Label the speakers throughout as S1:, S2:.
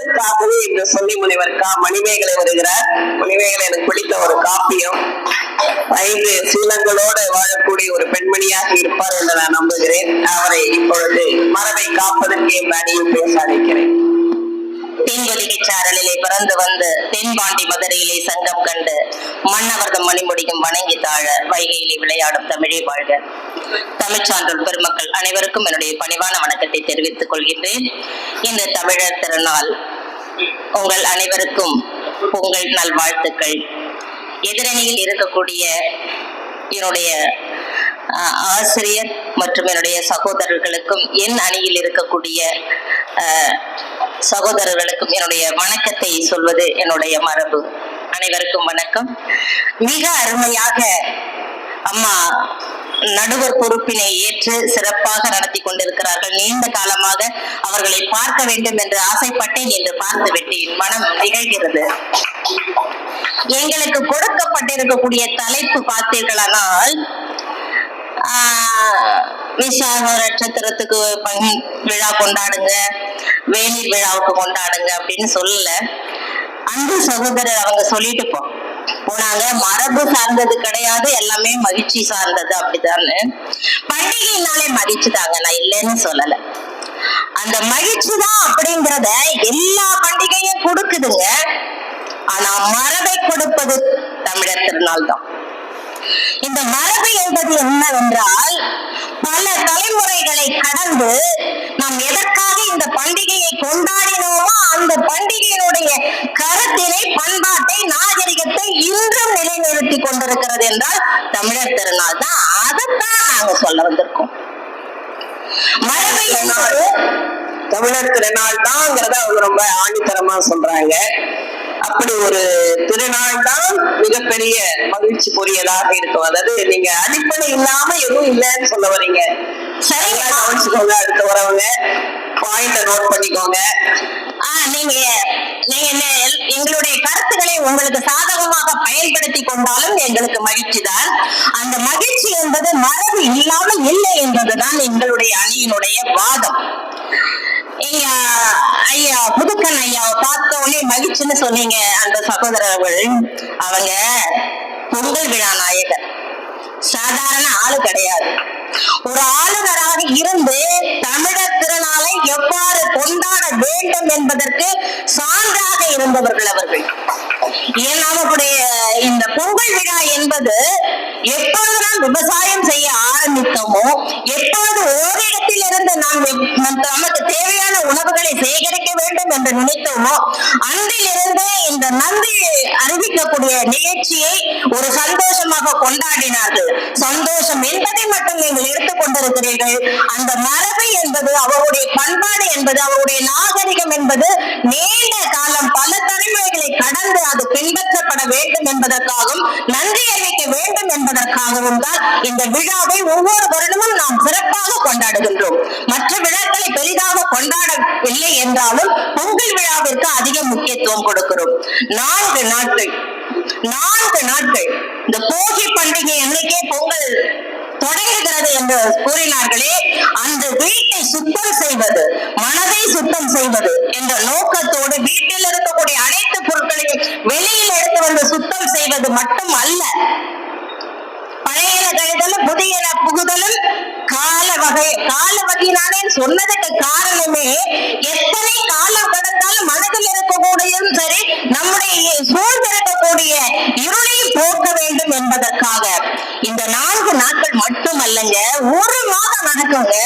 S1: என்பதற்காகவே என்று சொல்லி முனைவர் கா மணிமேகலை வருகிறார். மணிமேகலை எனக்கு பிடித்த ஒரு காப்பியம். ஐந்து சீலங்களோடு வாழக்கூடிய ஒரு பெண்மணியாக இருப்பார் என்று நான் நம்புகிறேன். அவரை இப்பொழுது மரபை காப்பதற்கு என் அணியில் பேச அழைக்கிறேன்.
S2: தென்கொதிகை சாரலிலே பிறந்து வந்து தென்பாண்டி மதுரையிலே சங்கம் கண்டு மன்னவர்தம் மணிமுடியும் வணங்கி தாழ வைகையிலே விளையாடும் தமிழே வாழ்க. தமிழ்ச்சான்றோர் பெருமக்கள் அனைவருக்கும் என்னுடைய பணிவான வணக்கத்தை தெரிவித்துக் கொள்கின்றேன். இந்த தமிழர் திருநாள் உங்கள் அனைவருக்கும் பொங்கல் நல்வாழ்த்துக்கள். எதிரணியில் இருக்கக்கூடிய என்னுடைய ஆசிரியர் மற்றும் என்னுடைய சகோதரர்களுக்கும் என் அணியில் இருக்கக்கூடிய சகோதரர்களுக்கும் என்னுடைய வணக்கத்தை சொல்வது என்னுடைய மரபு. அனைவருக்கும் வணக்கம். மிக அருமையாக அம்மா நடுவர் பொறுப்பினை ஏற்று சிறப்பாக நடத்தி கொண்டிருக்கிறார்கள். நீண்ட காலமாக அவர்களை பார்க்க வேண்டும் என்று ஆசைப்பட்டேன் என்று பார்த்து விட்டேன் மனம் நிகழ்கிறது. எங்களுக்கு கொடுக்கப்பட்டிருக்கக்கூடிய தலைப்பு பார்த்தீர்களானால் விசாக நட்சத்திரத்துக்கு பங்- விழா கொண்டாடுங்க வேலி விழாவுக்கு கொண்டாடுங்க அப்படின்னு சொல்லல. அன்பு சகோதரர் அவங்க சொல்லிட்டு போ போனாங்க மரபு சார்ந்தது கிடையாது எல்லாமே மகிழ்ச்சி சார்ந்தது அப்படிதான்னு பண்டிகைனாலே மகிழ்ச்சி தாங்க நான் இல்லைன்னு சொல்லல. அந்த மகிழ்ச்சி தான் அப்படிங்கிறத எல்லா பண்டிகையும் கொடுக்குதுங்க. ஆனா மரபை கொடுப்பது தமிழர் திருநாள் தான். இந்த மரபு என்பது என்னவென்றால் பல தலைமுறைகளை கடந்து நாம் எதற்காக இந்த பண்டிகையை கொண்டாடினோமோ அந்த பண்டிகையினுடைய கருத்தினை பண்பாட்டை நாகரிகத்தை இன்றும் நிலைநிறுத்தி கொண்டிருக்கிறது என்றால் தமிழர் திருநாள் தான். அதைத்தான் நாங்க சொல்ல வந்திருக்கோம். மரபு என்பது
S1: தமிழர் திருநாள் தான்ங்கிறத அவங்க ரொம்ப ஆணித்தரமா சொல்றாங்க. அப்படி ஒரு திருநாள் தான் மிகப்பெரிய மகிழ்ச்சி பொரியலாக இருக்கும். அதாவது நீங்க அடிப்படை இல்லாம எதுவும் இல்லைன்னு சொல்ல வரீங்க. சரியா கவனிச்சுக்கோங்க அடுத்த வரவங்க. பாயிண்ட நோட் பண்ணிக்கோங்க.
S2: நீங்க நீங்க என்ன- எங்களுடைய கருத்துக்களை உங்களுக்கு சாதகமாக பயன்படுத்தி கொண்டாலும் எங்களுக்கு மகிழ்ச்சி தான். அந்த மகிழ்ச்சி என்பது மரபு இல்லாமல் இல்லை என்பதுதான் எங்களுடைய அணியினுடைய வாதம். ஐயா ஐயா புதுக்கன் ஐயாவை பார்த்த உடனே மகிழ்ச்சின்னு சொன்னீங்க அந்த சகோதரர்கள். அவங்க பொங்கல் விழா நாயகர். சாதாரண ஆளு கிடையாது. ஒரு ஆளுநராக இருந்து வேண்டும் என்பதற்கு சான்றாக இருந்தவர்கள் அவர்கள். ஏன் இந்த பொங்கல் விழா என்பது எப்பொழுது நாம் விவசாயம் செய்ய ஆரம்பித்தோமோ எப்பொழுது சேகரிக்க வேண்டும் என்று நினைத்தோமோ அன்றிலிருந்து இந்த நந்தி அறிவிக்கக்கூடிய நிகழ்ச்சியை ஒரு சந்தோஷமாக கொண்டாடினார்கள். சந்தோஷம் என்பதை மட்டும் நீங்கள் எடுத்துக்கொண்டிருக்கிறீர்கள் அந்த மரபு என்பது அவருடைய பண்பாடு என்பது அவருடைய நாகரிகம் என்பது நீண்ட காலம் பல தலைமுறைகளை கடந்து அது பின்பற்றப்பட வேண்டும் என்பதற்காகவும் நன்றி அறிவிக்க வேண்டும் என்பதற்காகவும் தான் இந்த விழாவை ஒவ்வொரு வருடமும் நாம் சிறப்பாக கொண்டாடுகின்றோம். மற்ற கொடுக்கிறோம். நான்கு நாட்கள். நான்கு நாட்கள். இந்த போகி பண்டிகை என்னைக்கே பொங்கல் தொடங்குகிறது என்று கூறினார்களே அந்த வீட்டை சுத்தம் செய்வது மனதை சுத்தம் செய்வது என்ற நோக்கத்தோடு வீட்டில் இருக்கக்கூடிய அனைத்து பொருட்களையும் வெளியில் எடுத்து வந்து சுத்தம் செய்வது மட்டும் அல்ல. பழையன கழிதலும் புதியன புகுதலும் கால வகை கால வகையினாலே சொன்னதுக்கு காரணமே எத்தனை காலம் கடந்தாலும் மனதில் இருக்கக்கூடியதும் சரி நம்முடைய சூழ்ந்திருக்கக்கூடிய இருளை போக்க வேண்டும் என்பதற்காக. இந்த நான்கு நாட்கள் மட்டுமல்லங்க ஒரு மாதம் நடக்குங்க.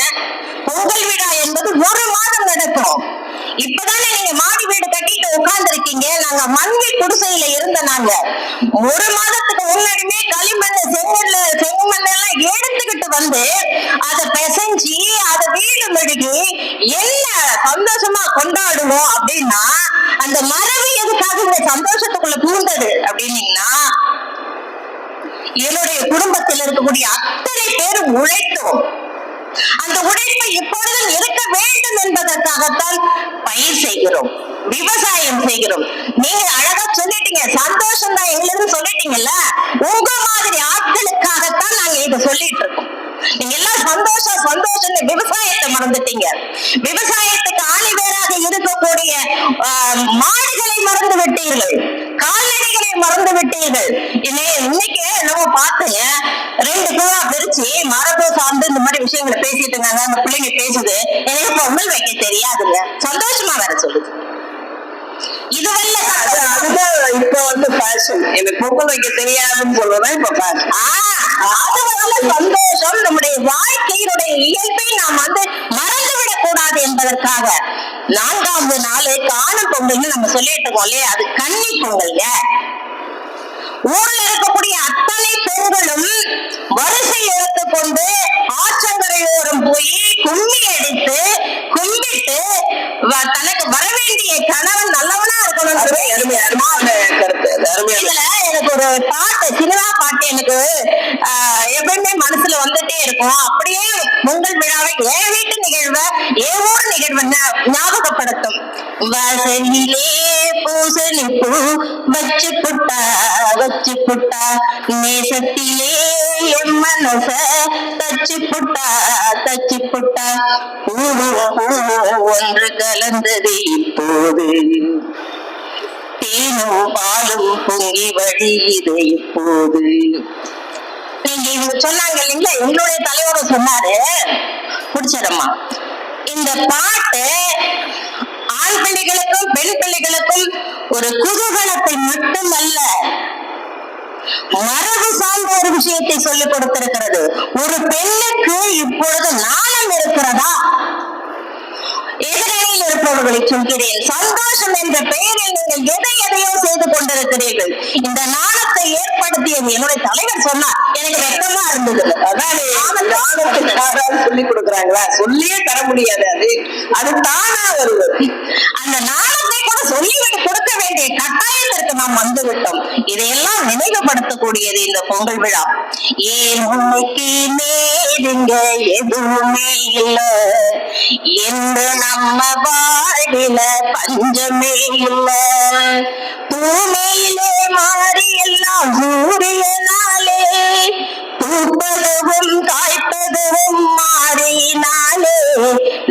S2: பொங்கல் விழா என்பது ஒரு மாதம் நடக்கும். இப்பதானே நீங்க மாடி வீடு கட்டிட்டு உட்கார்ந்து இருக்கீங்க நாங்க மண் குடிசையில இருந்த நாங்க. ஒரு மாதத்துக்கு முன்னாடியுமே களிமண் செங்கல்ல வந்து அதை பிசைஞ்சு அதை வீடு மெழுகி என்ன சந்தோஷமா கொண்டாடுவோம் அப்படின்னா அந்த மரபு எதுக்காக இந்த சந்தோஷத்துக்குள்ள பூந்தது அப்படின்னீங்கன்னா என்னுடைய குடும்பத்தில் இருக்கக்கூடிய அத்தனை பேர் உழைத்தோம். அந்த உழைப்பை இப்பொழுதும் இருக்க வேண்டும் என்பதற்காகத்தான் பயிர் செய்கிறோம் விவசாயம் செய்கிறோம். நீங்க அழகா சொல்லிட்டீங்க சந்தோஷம் தான் எங்களுக்கு சொல்லிட்டீங்கல்ல?
S1: இப்ப வந்து எனக்கு பொங்கல் வைக்க தெரியாதுன்னு சொல்றதுதான் இப்ப ஃபேஷன்
S2: சந்தோஷம். நம்முடைய வாழ்க்கையினுடைய இயல்பை நாம் வந்து மறந்துவிடக் கூடாது என்பதற்காக நான்காவது நாள் காண பொங்கல்னு நம்ம சொல்லிட்டு இருக்கோம் இல்லையா? அது கன்னி பொங்கல்ங்க ஊர்ல இருக்கக்கூடிய அத்தனை பெண்களும் வரிசை எடுத்துக்கொண்டு இருக்கும் அப்படியே பொங்கல் விழாவை என் வீட்டு நிகழ்வை என் ஊர் நிகழ்வை ஞாபகப்படுத்தும். வாசலிலே பூசணி பூ வச்சு புட்டா வச்சு புட்டா நேசத்திலே என் மனச தச்சு புட்டா தச்சு புட்டா. பூவும் ஒன்று கலந்தது இப்போது. தேனும் பாலும் பொங்கி வழியுது இப்போது. இன்னைக்கு இவங்க சொன்னாங்க இல்லைங்களா? எங்களுடைய தலைவரும் சொன்னாரு. புடிச்சதம்மா இந்த பாட்டு ஆண் பிள்ளைகளுக்கும் பெண் பிள்ளைகளுக்கும் ஒரு குதூகலத்தை மட்டுமல்ல மரபு சார்ந்த ஒரு விஷயத்தை சொல்லிக் கொடுத்திருக்கிறது. ஒரு பெண்ணுக்கு இப்பொழுது நாணம் இருக்கிறதா? எதிர இருப்பவர்களை சொல்கிறேன் சந்தோஷம் என்ற பெயரில் நீங்கள் எதை எதையோ செய்து கொண்டிருக்கிறீர்கள். இந்த நாணத்தை ஏற்படுத்தியது என்னுடைய தலைவர் சொன்னார். எனக்கு வெக்கமா இருந்தது.
S1: அதான் ஞானத்துக்கு சொல்லி கொடுக்குறாங்களா? சொல்லியே தர முடியாது அது. அது தானா வருவது
S2: அந்த நாணத்தை கூட சொல்லி கொடுக்க வேண்டிய கட்டாயத்திற்கு நாம் வந்துவிட்டோம். இதையெல்லாம் நினைவுபடுத்தக்கூடியது இந்த பொங்கல் விழா. ஏன் உண்மைக்கு நேருங்க எதுவுமே இல்ல. என்று நம்ம வாழ்வில பஞ்சமே இல்ல. பூமியிலே மாறி எல்லாம் சூரியனாலே பூப்பதுவும் காய்ப்பதுவும் மாறினாலே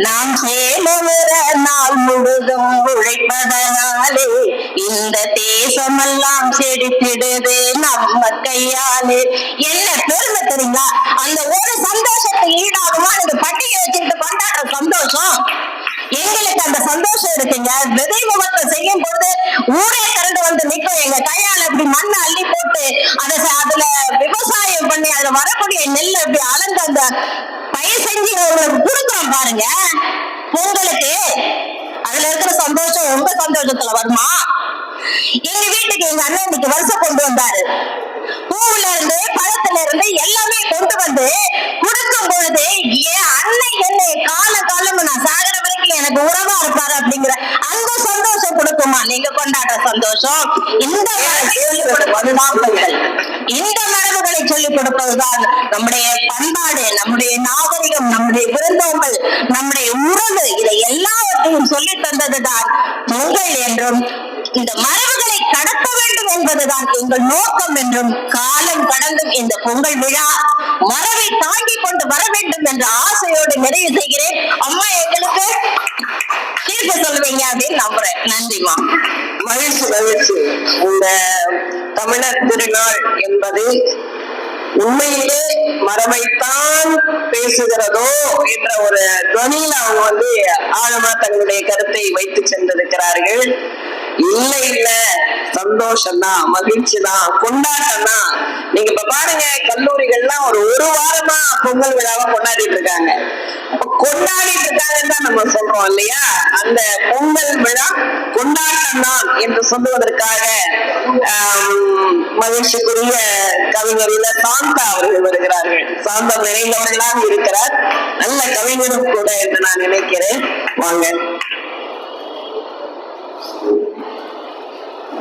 S2: நாம் சேலுகிற நாள் முழுதும் உழைப்பதனாலே இந்த தேசமெல்லாம் செடித்திடுது நம்ம கையாலே. என்ன பெருமை தெரியுங்களா? அந்த ஒரு சந்தோஷத்தை ஈடாகுமா? நீங்க பண்டிகை வச்சுட்டு கொண்டாடுற சந்தோஷம். எங்களுக்கு அந்த சந்தோஷம் இருக்குங்க. விதை முகத்தை செய்யும் பொழுது ஊரே திரண்டு வந்து நிற்கும். எங்க கையால இப்படி மண்ணை அள்ளி போட்டு அதை வருமா? எங்க வீட்டுக்கு எங்க அண்ணன் இன்னைக்கு வருஷம் கொண்டு வந்தாரு. பூவுல இருந்து பழத்துல இருந்து எல்லாமே கொண்டு வந்து கொடுக்கும் பொழுது என் அண்ணன் என்னை கால காலம் நான் சாகர வரைக்கும் எனக்கு உறவா இருப்பாரு அப்படிங்கிற அந்த சந்தோஷம் கொடுக்குமா? நீங்க கொண்டாடுற சந்தோஷம் இந்த மரபுகள் சொல்லிக் இந்த மரபுகளை சொல்லிக் கொடுப்பதுதான் நம்முடைய பண்பாடு நம்முடைய நாகரிகம் நம்முடைய விருந்தோம்பல் நம்முடைய உறவு இதை எல்லாம் எல்லாவற்றையும் சொல்லி தந்ததுதான். பொங்கல் என்றும் இந்த மரபுகளை கடத்த வேண்டும் என்பதுதான் எங்கள் நோக்கம் என்றும் காலம் கடந்தும் இந்த பொங்கல் விழா மரபை தாங்கிக் கொண்டு வர வேண்டும் என்ற ஆசையோடு நிறைவு செய்கிறேன். அம்மா எங்களுக்கு தீர்ப்பு சொல்வீங்க அப்படின்னு நம்புறேன் நன்றிமா
S1: மகிழ்ச்சி மகிழ்ச்சி. இந்த தமிழர் திருநாள் என்பது உண்மையிலே மரபைத்தான் பேசுகிறதோ என்ற ஒரு துணியில அவங்க வந்து ஆழமா தங்களுடைய கருத்தை வைத்து சென்றிருக்கிறார்கள். இல்ல இல்ல. சந்தோஷம் தான் மகிழ்ச்சி தான் கொண்டாட்டம் தான் நீங்க இப்ப பாருங்க கல்லூரிகள்லாம் ஒரு ஒரு வாரமா பொங்கல் விழாவை கொண்டாடிட்டு இருக்காங்க. கொண்டாடிட்டு இருக்காங்கன்னு தான் நம்ம சொல்றோம் இல்லையா? அந்த பொங்கல் விழா கொண்டாட்ட என்று சொல்லுவதற்காக மகிழ்ச்சிக்குரிய கவிஞரில சாந்தா அவர்கள் வருகிறார்கள். சாந்தா நிறைந்தவர்களாக இருக்கிறார். நல்ல கவிஞரும் கூட என்று நான் நினைக்கிறேன். வாங்க.